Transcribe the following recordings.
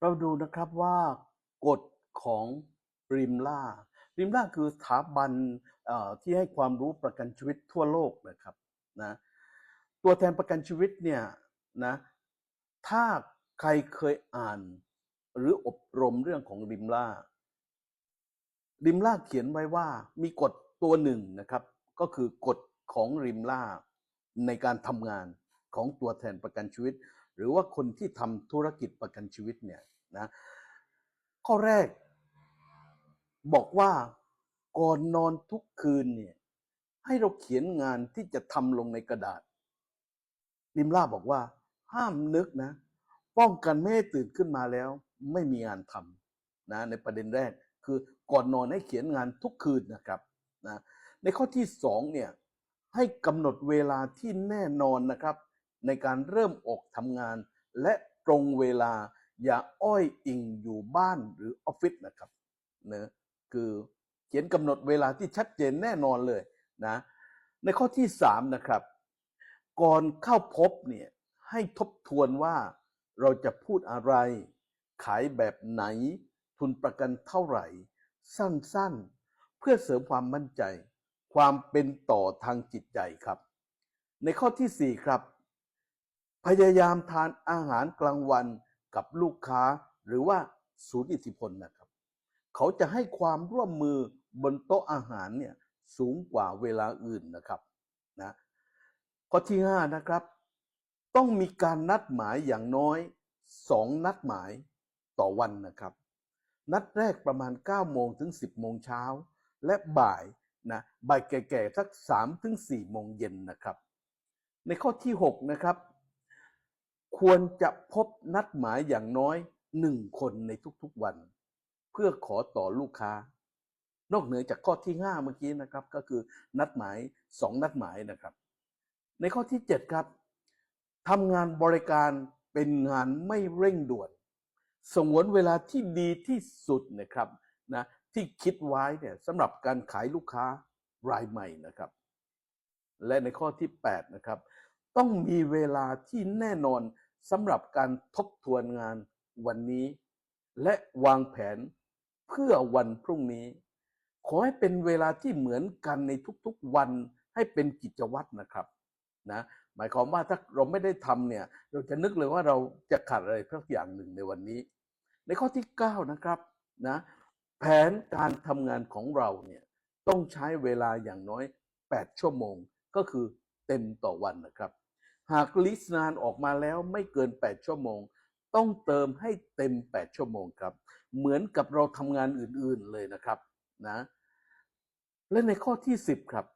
เราดูนะครับว่ากฎของริมล่า ริมล่าคือสถาบันที่ให้ความรู้ประกันชีวิตทั่วโลกนะครับนะตัวแทนประกันชีวิตเนี่ยนะถ้าใครเคยอ่านหรืออบรมเรื่องของริมล่า ริมล่าเขียนไว้ว่ามีกฎตัวหนึ่งนะครับ ก็คือกฎของริมล่าในการทำงานของตัวแทนประกันชีวิต หรือว่าคนที่ทำธุรกิจประกันชีวิตเนี่ยนะข้อแรก บอกว่าก่อนนอนทุกคืนเนี่ยให้เราเขียนงานที่จะทำลงในกระดาษริมล่าบอกว่า ห้ามนึกนะ ป้องกันไม่ให้ตื่นขึ้นมาแล้ว ไม่มีงานทำนะในประเด็นแรกคือก่อนนอนให้เขียนงานทุกคืนนะครับนะในข้อที่สองเนี่ยให้กำหนดเวลาที่แน่นอนนะครับ ในการเริ่มออกทำงาน และตรงเวลาอย่าอ้อยอิงอยู่บ้านหรือออฟฟิศนะครับเนะคือเขียนกำหนดเวลาที่ชัดเจนแน่นอนเลยนะ ในข้อที่สามนะครับ ก่อนเข้าพบเนี่ยให้ทบทวนว่าเราจะพูดอะไร ขายแบบไหน ทุนประกันเท่าไหร่ สั้นๆ เพื่อเสริมความมั่นใจ ความเป็นต่อทางจิตใจครับ ในข้อที่4ครับ พยายามทานอาหารกลางวันกับลูกค้าหรือว่าศูนย์อิทธิพลนะครับ เขาจะให้ความร่วมมือบนโต๊ะอาหารเนี่ยสูงกว่าเวลาอื่นนะครับนะข้อที่5นะครับ ต้องมีการนัดหมายอย่างน้อย 2 นัดหมายต่อวันนะครับ นัดแรกประมาณ 9 โมงถึง 10 โมงเช้า และบ่ายนะบ่ายแก่ๆสัก3ถึง4โมงเย็นนะครับ ในข้อที่ 6 นะครับ ควรจะพบนัดหมายอย่างน้อย1คนในทุกๆวัน เพื่อขอต่อลูกค้า นอกเหนือจากข้อที่5เมื่อกี้นะครับ ก็คือนัดหมาย2นัดหมายนะครับ ในข้อที่7ครับทำงานบริการเป็นงานไม่เร่งด่วน สงวนเวลาที่ดีที่สุดนะครับนะที่คิดไว้เนี่ยสำหรับการขายลูกค้ารายใหม่นะครับ และในข้อที่ 8 นะครับ ต้องมีเวลาที่แน่นอน สำหรับการทบทวนงานวันนี้ และวางแผนเพื่อวันพรุ่งนี้ ขอให้เป็นเวลาที่เหมือนกันในทุกๆวันให้เป็นกิจวัตรนะครับนะหมายความว่าถ้าเราไม่ได้ทำเนี่ย เราจะนึกเลยว่าเราจะขาดอะไรสักอย่างหนึ่งในวันนี้ ในข้อที่ 9 นะครับนะแผนการทำงานของเราเนี่ยต้องใช้เวลาอย่างน้อย 8 ชั่วโมงก็คือเต็มต่อวันนะครับ หากลิสต์งานออกมาแล้วไม่เกิน 8 ชั่วโมง ต้องเติมให้เต็ม 8 ชั่วโมงครับ เหมือนกับเราทำงานอื่นๆเลยนะครับนะและในข้อที่ 10 ครับ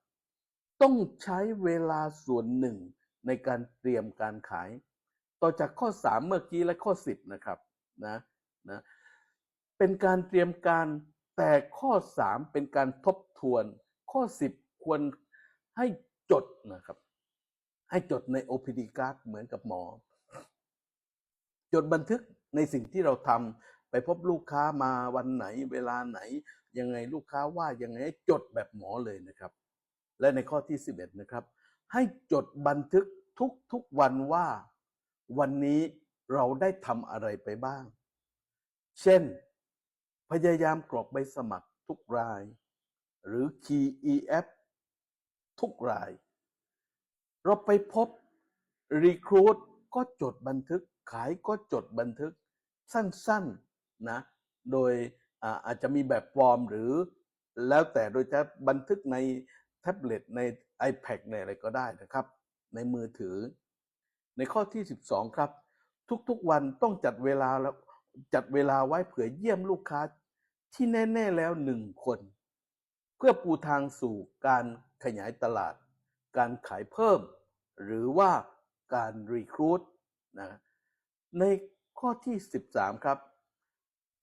ต้องใช้เวลาส่วนหนึ่งในการเตรียมการขาย ต่อจากข้อ 3 เมื่อกี้และข้อ 10 นะครับนะนะเป็นการเตรียมการแต่ข้อ 3 เป็นการทบทวน ข้อ 10 ควรให้จดนะครับ ให้จดใน OPD card เหมือนกับหมอ จดบันทึกในสิ่งที่เราทำไปพบลูกค้ามาวันไหน เวลาไหน ยังไงลูกค้าว่ายังไงให้จดแบบหมอเลยนะครับ และในข้อที่ 11 นะครับ ให้จดบันทึกทุกๆวันว่า วันนี้เราได้ทำอะไรไปบ้าง เช่น พยายามกรอกใบสมัครทุกราย หรือ Key EF ทุกราย เราไปพบ Recruit ก็จดบันทึก ขายก็จดบันทึกสั้นๆนะ โดยอาอาจจะมีแบบฟอร์มหรือแล้วแต่โดยจะบันทึกในแท็บเล็ตใน iPad ในอะไรก็ได้นะครับ ในมือถือ ในข้อที่ 12 ครับ ทุกๆวันต้องจัดเวลาแล้วจัดเวลาไว้เผื่อเยี่ยมลูกค้าที่แน่ ๆ แล้วหนึ่งคน เพื่อปูทางสู่การขยายตลาด การขายเพิ่ม หรือว่าการรีครูดนะในข้อที่ 13 ครับ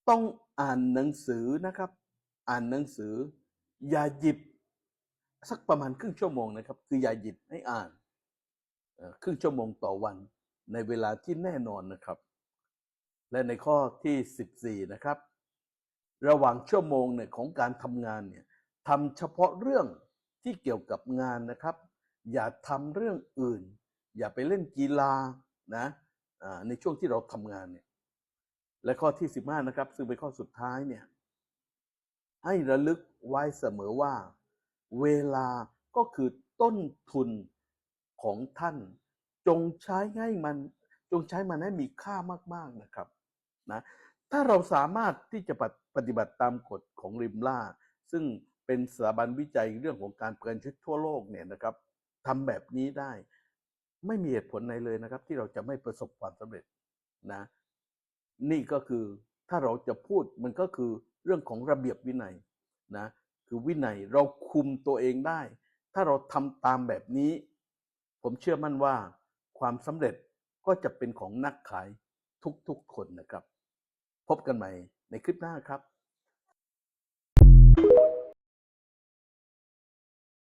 ต้องอ่านหนังสือนะครับ อ่านหนังสือ อย่าหยิบ สักประมาณครึ่งชั่วโมงนะครับ คืออย่าหยิบให้อ่าน ครึ่งชั่วโมงต่อวัน ในเวลาที่แน่นอนนะครับ และในข้อที่ 14 นะครับ ระหว่างชั่วโมงเนี่ยของการทำงานเนี่ยทำเฉพาะเรื่องที่เกี่ยวกับงานนะครับ อย่าทำเรื่องอื่น อย่าไปเล่นกีฬานะในช่วงที่เราทำงานเนี่ยและข้อที่ 15 นะครับ ซึ่งเป็นข้อสุดท้ายเนี่ยให้ระลึกไว้เสมอว่า เวลาก็คือต้นทุนของท่าน จงใช้ให้มัน จงใช้มันให้มีค่ามาก ๆนะครับนะถ้าเราสามารถที่จะปฏิบัติตามกฎของริมล่า ซึ่งเป็นสถาบันวิจัยเรื่องของการเประกันชีวิตทั่วโลกเนี่ยนะครับ ทำแบบนี้ได้ ไม่มีเหตุผลไหนเลยนะครับ ที่เราจะไม่ประสบความสำเร็จนะ นี่ก็คือถ้าเราจะพูดมันก็คือเรื่องของระเบียบวินัยนะคือวินัยเราคุมตัวเองได้ ถ้าเราทำตามแบบนี้ ผมเชื่อมั่นว่าความสำเร็จก็จะเป็นของนักขายทุกๆคนนะครับ พบกันใหม่ในคลิปหน้าครับ